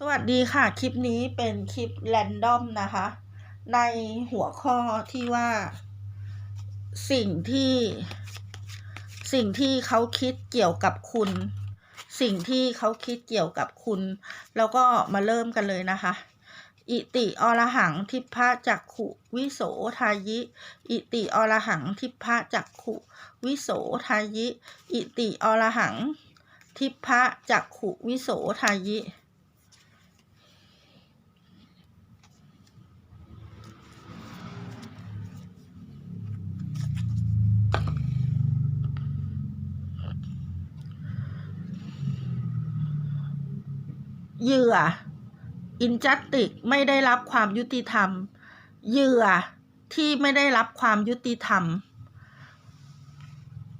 สวัสดีค่ะ คลิปนี้เป็นคลิปแรนดอมนะคะ ในหัวข้อที่ว่า สิ่งที่ สิ่งที่เขาคิดเกี่ยวกับคุณ สิ่งที่เขาคิดเกี่ยวกับคุณ แล้วก็มาเริ่มกันเลยนะคะ อิติอรหังทิพะจักขุวิโสทายิ อิติอรหังทิพะจักขุวิโสทายิ อิติอรหัง ทิพพะจักขุวิโสทายิ เหยื่ออินจัสติกไม่ได้รับความยุติธรรม เหยื่อที่ไม่ได้รับความยุติธรรม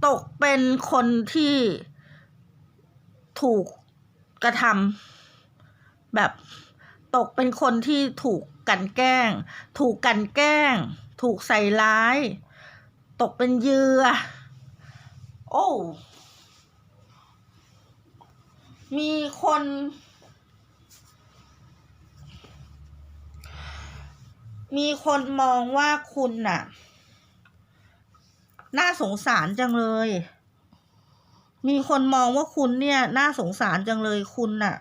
ตกเป็นคนที่ถูกกระทำแบบตกเป็นคนที่ถูกกันแกล้ง ถูกกันแกล้ง ถูกใส่ร้าย ตกเป็นเหยื่อ โอ้ มีคน มีคนมองว่าคุณน่ะ น่าสงสารจังเลย มีคนมองว่าคุณเนี่ย น่าสงสารจังเลยคุณน่ะ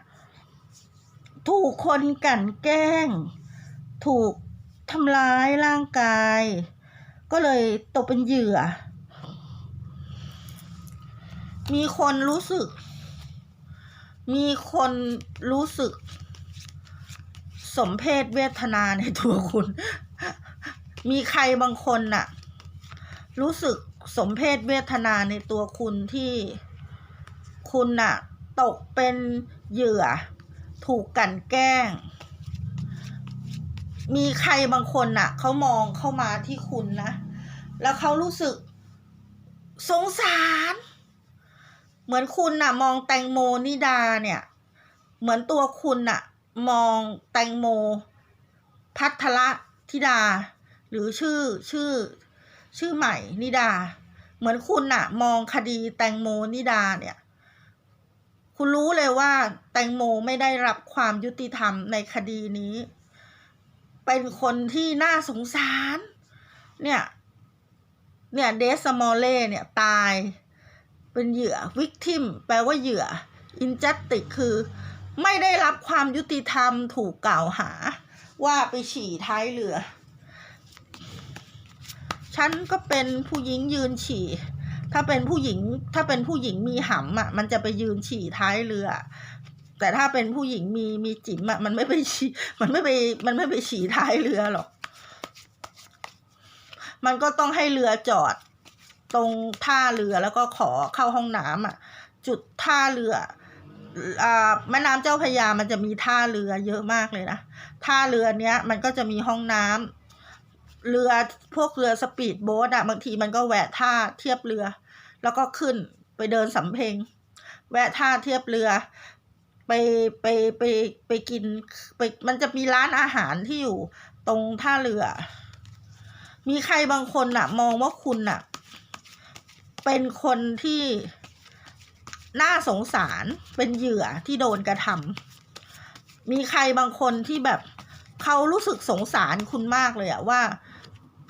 ถูกคนกลั่นแกล้ง ถูกทำร้ายร่างกาย ก็เลยตกเป็นเหยื่อ มีคนรู้สึก มีคนรู้สึก สมเพศเวทนาในตัวคุณ มีใครบางคนน่ะ รู้สึกสมเพศเวทนาในตัวคุณที่คุณน่ะ ตกเป็นเหยื่อ ถูกกลั่นแกล้ง มีใครบางคนน่ะเขามองเข้ามาที่คุณนะ แล้วเขารู้สึก สงสาร เหมือนคุณน่ะ มองแตงโมนิดาเนี่ย เหมือนตัวคุณน่ะ มองแตงโม พัทรธิดา หรือชื่อชื่อ ชื่อใหม่นิดา เหมือนคุณน่ะมองคดีแตงโมนิดาเนี่ย คุณรู้เลยว่า แตงโมไม่ได้รับความยุติธรรมในคดีนี้ เป็นคนที่น่าสงสาร เนี่ย เนี่ยเดสมอลเล่เนี่ยตาย เป็นเหยื่อวิกทิมแปลว่าเหยื่ออินจัสติคือ ไม่ได้รับความยุติธรรมถูกกล่าวหา ว่าไปฉี่ท้ายเรือ ฉันก็เป็นผู้หญิงยืนฉี่ ถ้าเป็นผู้หญิงถ้าเป็นผู้หญิงมีหำอะ มันจะไปยืนฉี่ท้ายเรือ แต่ถ้าเป็นผู้หญิงมีมีจิ๋มอะมันไม่ไปฉี่มันไม่ไปมันไม่ไปฉี่ท้ายเรือหรอก มันก็ต้องให้เรือจอด ตรงท่าเรือแล้วก็ขอเข้าห้องน้ำอะ จุดท่าเรือ แม่น้ำเจ้าพยามันจะมีท่าเรือเยอะมากเลยนะท่าเรือเนี้ยมันก็จะมีห้องน้ำเรือพวกเรือสปีดโบ๊ทอะบางทีมันก็แวะท่าเทียบเรือ แล้วก็ขึ้นไปเดินสำเพ็งแวะท่าเทียบเรือไปไปไปไปกินไปมันจะมีร้านอาหารที่อยู่ตรงท่าเรือ มีใครบางคนน่ะมองว่าคุณน่ะเป็นคนที่ น่าสงสารเป็นเหยื่อที่โดนกระทำมีใครบางคนที่แบบเขารู้สึกสงสารคุณมากเลยอะว่า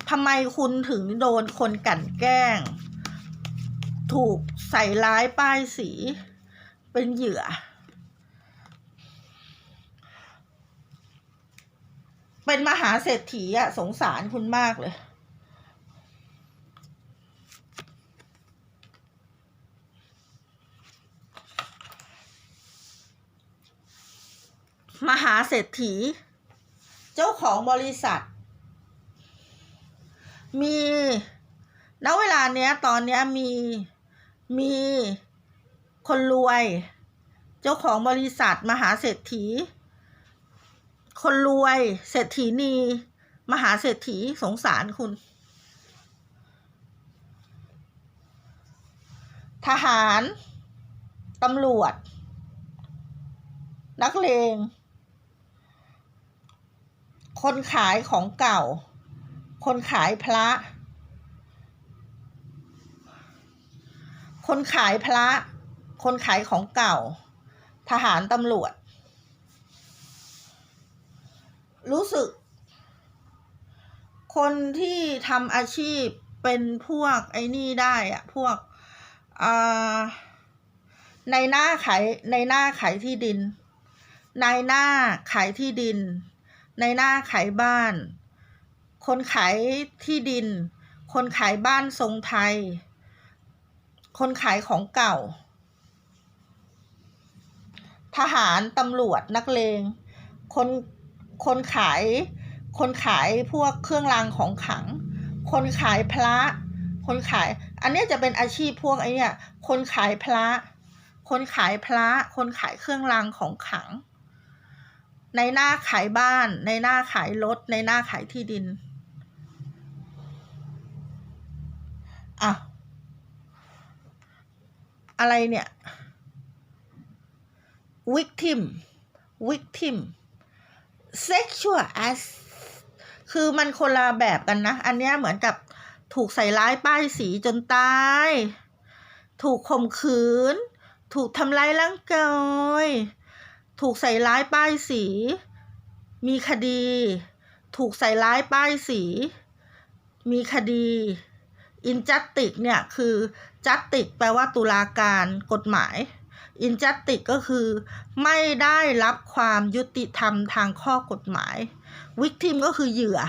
ทำไมคุณถึงโดนคนกลั่นแกล้ง ถูกใส่ร้ายป้ายสี เป็นเหยื่อ เป็นมหาเศรษฐีอะสงสารคุณมากเลย มหาเศรษฐี เจ้าของบริษัท มีณเวลาเนี้ยตอนเนี้ยมีมีคนรวย เจ้าของบริษัท มหาเศรษฐี คนรวย เศรษฐีนี มหาเศรษฐีสงสารคุณ ทหาร ตำรวจ นักเลง คนขายของเก่า คนขายพระ คนขายพระ คนขายของเก่า ทหารตำรวจ รู้สึก คนที่ทำอาชีพเป็นพวกไอ้นี่ได้อะพวกในหน้าขายในหน้าขายที่ดิน ในหน้าขายที่ดิน ในหน้าขายบ้าน คนขายที่ดิน คนขายบ้านทรงไทย คนขายของเก่า ทหารตำรวจนักเลง คนคนขาย คนขายพวกเครื่องรางของขลัง คนขายพระ คนขาย อันนี้จะเป็นอาชีพพวกไอ้เนี่ย คนขายพระ คนขายพระ คนขายเครื่องรางของขลัง ในหน้าขายบ้าน ในหน้าขายรถ ในหน้าขายที่ดิน อะ อะไรเนี่ย victim victim sexual as คือมันคนละแบบกันนะ อันเนี้ยเหมือนกับถูกใส่ร้ายป้ายสีจนตาย ถูกข่มขืน ถูกทำร้ายร่างกาย ถูกใส่ร้ายป้ายสี มีคดี ถูกใส่ร้ายป้ายสี มีคดีอินจัตติกเนี่ยคือจัตติกแปลว่าตุลาการกฎหมายอินจัตติกก็คือ ไม่ได้รับความยุติธรรมทางข้อกฎหมายวิกทิมก็คือเหยื่อ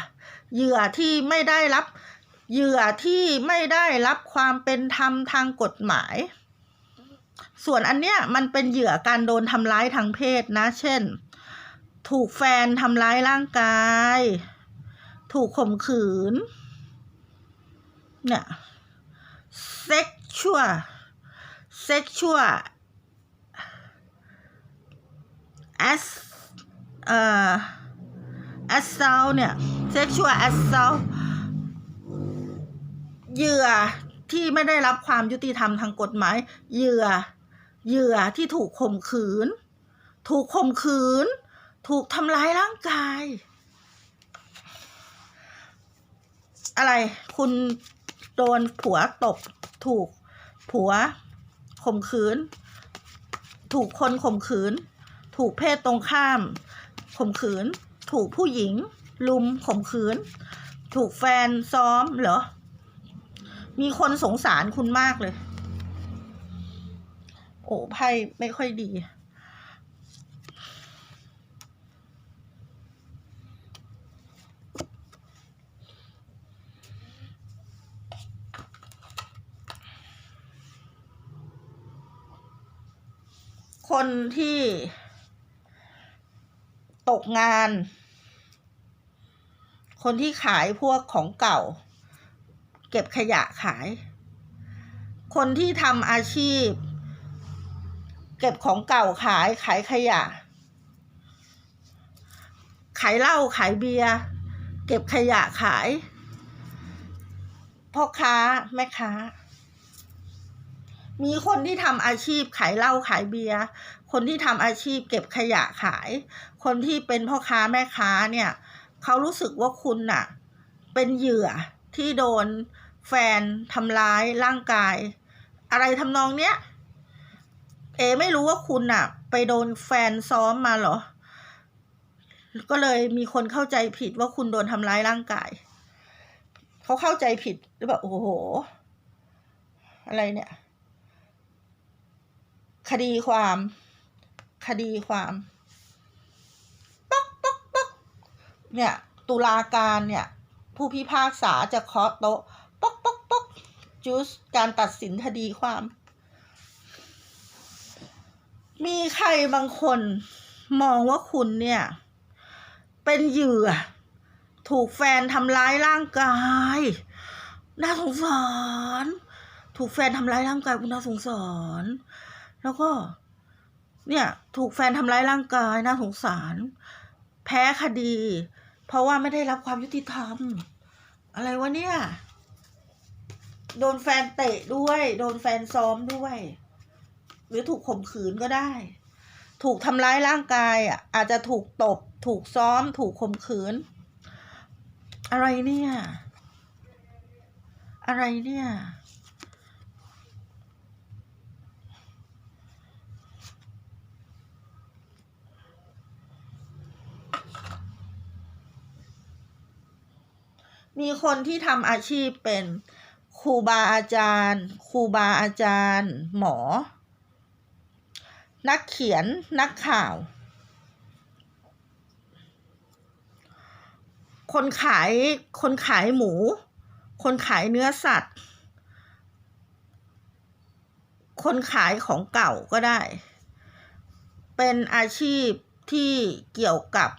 เหยื่อที่ไม่ได้รับเหยื่อที่ไม่ได้รับความเป็นธรรมทางกฎหมาย ส่วนอันเนี้ยมันเป็นเหยื่อการโดนทำร้ายทางเพศนะ เช่น ถูกแฟนทำร้ายร่างกาย ถูกข่มขืน เนี่ย sexual sexual as เอ่อ assault เนี่ย sexual assault เหยื่อ ที่ไม่ได้รับความยุติธรรมทางกฎหมาย เหยื่อ เหยื่อที่ถูกข่มขืน ถูกข่มขืน ถูกทำร้ายร่างกาย อะไรคุณโดนผัวตบถูกผัวข่มขืน ถูกคนข่มขืน ถูกเพศตรงข้ามข่มขืน ถูกผู้หญิง ลุมข่มขืน ถูกแฟนซ้อมเหรอ มีคนสงสารคุณมากเลย โอ้ไพ่ไม่ค่อยดี คนที่ตกงาน คนที่ขายพวกของเก่า เก็บขยะขาย คนที่ทำอาชีพ เก็บของเก่าขายขายขยะ ขายเหล้าขายเบียร์เก็บขยะขายพ่อค้าแม่ค้า มีคนที่ทำอาชีพขายเหล้าขายเบียร์คนที่ทำอาชีพเก็บขยะขาย คนที่เป็นพ่อค้าแม่ค้าเนี่ย เขารู้สึกว่าคุณน่ะ เป็นเหยื่อที่โดน แฟนทำร้ายร่างกาย อะไรทำนองเนี้ย เอ ไม่รู้ว่าคุณน่ะไปโดนแฟนซ้อมมาเหรอ ก็เลยมีคนเข้าใจผิดว่าคุณโดนทำร้ายร่างกาย เขาเข้าใจผิดหรือแบบโอ้โห อะไรเนี่ย คดีความ คดีความป๊อกป๊อกป๊อกเนี่ย ตุลาการเนี่ย ผู้พิพากษาจะเคาะโต๊ะ ป๊อกป๊อกป๊อก จูสการตัดสินคดีความ มีใครบางคนมองว่าคุณเนี่ย เป็นเหยื่อ ถูกแฟนทำร้ายร่างกาย น่าสงสาร ถูกแฟนทำร้ายร่างกายคุณน่าสงสาร แล้วก็ เนี่ย ถูกแฟนทำร้ายร่างกายน่าสงสาร แพ้คดี เพราะว่าไม่ได้รับความยุติธรรม อะไรวะเนี่ย โดนแฟนเตะด้วย โดนแฟนซ้อมด้วย หรือถูกข่มขืนก็ได้ ถูกทำร้ายร่างกายอะอาจจะถูกตบ ถูกซ้อม ถูกข่มขืน อะไรเนี่ย อะไรเนี่ยมีคนที่ทำอาชีพเป็น ครูบาอาจารย์ ครูบาอาจารย์ หมอ นักเขียน นักข่าว คนขาย คนขายหมู คนขายเนื้อสัตว์ คนขายของเก่าก็ได้ เป็นอาชีพที่เกี่ยวกับ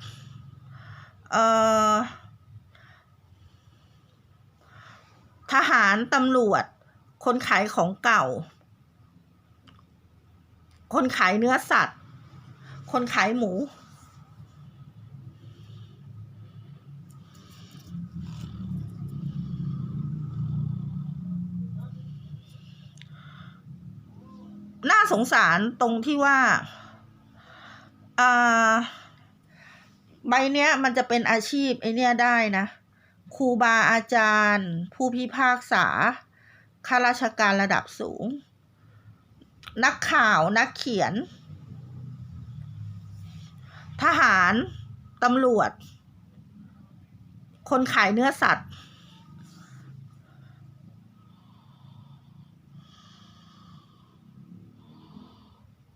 เอ่อ ทหารตำรวจ คนขายของเก่า คนขายเนื้อสัตว์ คนขายหมู น่าสงสารตรงที่ว่าอ่าใบเนี้ยมันจะเป็นอาชีพไอเนี้ยได้นะ ครูบาอาจารย์ ผู้พิพากษาข้าราชการระดับสูง นักข่าวนักเขียน ทหาร ตำรวจ คนขายเนื้อสัตว์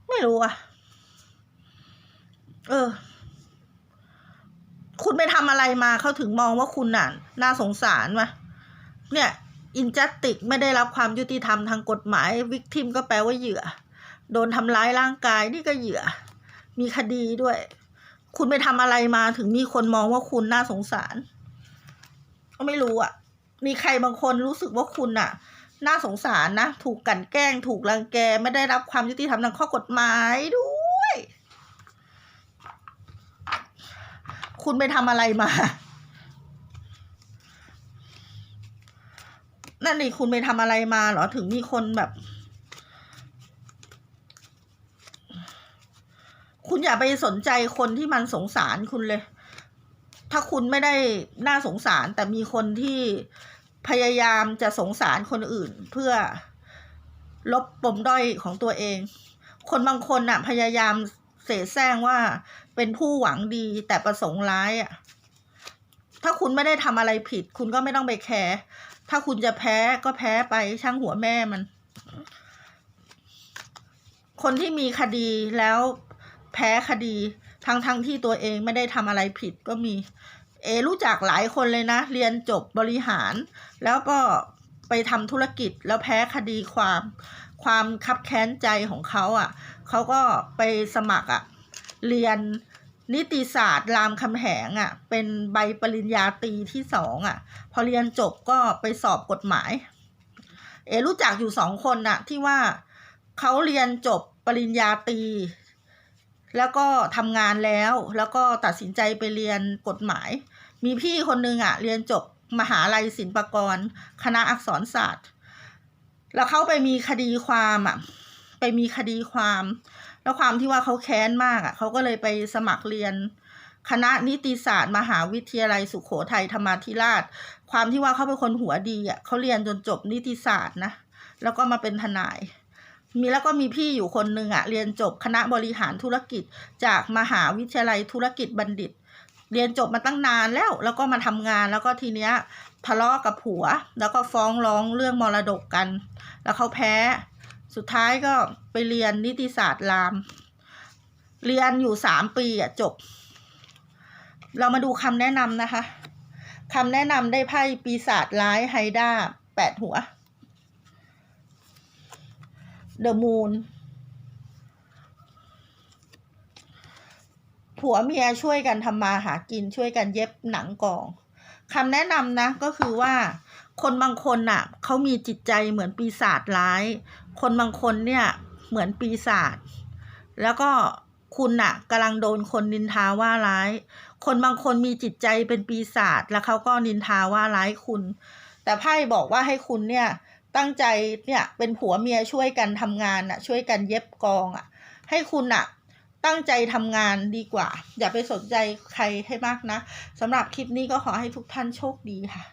ไม่รู้อะเออ คุณไปทำอะไรมาเขาถึงมองว่าคุณน่ะน่าสงสารวะเนี่ยอินจัสติกไม่ได้รับความยุติธรรมทางกฎหมายวิกทิมก็แปลว่าเหยื่อ โดนทำร้ายร่างกายนี่ก็เหยื่อ มีคดีด้วย คุณไปทำอะไรมาถึงมีคนมองว่าคุณน่าสงสาร ก็ไม่รู้อะ มีใครบางคนรู้สึกว่าคุณน่ะ น่าสงสารนะ ถูกกลันแกล้ง ถูกรังแก ไม่ได้รับความยุติธรรมทางข้อกฎหมายด้วย คุณไปทำอะไรมา นั่นนี่คุณไปทำอะไรมาเหรอถึงมีคนแบบ คุณอย่าไปสนใจคนที่มันสงสารคุณเลย ถ้าคุณไม่ได้น่าสงสาร แต่มีคนที่พยายามจะสงสารคนอื่นเพื่อลบปมด้อยของตัวเอง คนบางคนน่ะ พยายามเสแสร้งว่า เป็นผู้หวังดีแต่ประสงค์ร้ายอะ ถ้าคุณไม่ได้ทำอะไรผิด คุณก็ไม่ต้องไปแคร์ถ้าคุณจะแพ้ก็แพ้ไปช่างหัวแม่มัน คนที่มีคดีแล้วแพ้คดี ทั้งทั้งที่ตัวเองไม่ได้ทำอะไรผิดก็มี เอรู้จักหลายคนเลยนะ เรียนจบบริหาร แล้วก็ไปทำธุรกิจแล้วแพ้คดีความ ความคับแค้นใจของเขาอะ่ะเขาก็ไปสมัครอะ่ะ เรียนนิติศาสตร์รามคำแหงอะ่ะ เป็นใบปริญญาตรีที่สองอะ่ะ พอเรียนจบก็ไปสอบกฎหมาย เอรู้จักอยู่สองคนน่ะ ที่ว่าเขาเรียนจบปริญญาตรีแล้วก็ทำงานแล้วแล้วก็ตัดสินใจไปเรียนกฎหมาย มีพี่คนนึงอะ เรียนจบมหาลัยศิลปากร คณะอักษรศาสตร์ แล้วเขาไปมีคดีความอะ ไปมีคดีความ แล้วความที่ว่าเขาแค้นมากอะเขาก็เลยไปสมัครเรียน คณะนิติศาสตร์ มหาวิทยาลัยสุขโขทัยธรรมาธิราช ความที่ว่าเขาเป็นคนหัวดีอะเขาเรียนจนจบนิติศาสตร์นะแล้วก็มาเป็นทนาย มีแล้วก็มีพี่อยู่คนหนึ่งอะเรียนจบคณะบริหารธุรกิจ จากมหาวิทยาลัยธุรกิจบัณฑิตเรียนจบมาตั้งนานแล้ว แล้วก็มาทำงานแล้วก็ทีเนี้ยทะเลาะกับผัว แล้วก็ฟ้องร้องเรื่องมรดกกัน แล้วเขาแพ้ สุดท้ายก็ไปเรียนนิติศาสตร์ราม เรียนอยู่สามปีอะจบ เรามาดูคำแนะนำนะคะคำแนะนำได้ไพ่ปีศาจร้ายไฮด้าแปดหัวเดอะมูนผัวเมียช่วยกันทำมาหากินช่วยกันเย็บหนังกองคำแนะนำนะก็คือว่า คนบางคนน่ะเขามีจิตใจเหมือนปีศาจร้าย คนบางคนเนี่ยเหมือนปีศาจแล้วก็คุณน่ะกำลังโดนคนนินทาว่าร้าย คนบางคนมีจิตใจเป็นปีศาจแล้วเขาก็นินทาว่าร้ายคุณ แต่ไพ่บอกว่าให้คุณเนี่ยตั้งใจเนี่ยเป็นผัวเมียช่วยกันทำงานน่ะช่วยกันเย็บกองอะ ให้คุณน่ะตั้งใจทำงานดีกว่า อย่าไปสนใจใครให้มากนะสำหรับคลิปนี้ก็ขอให้ทุกท่านโชคดีค่ะ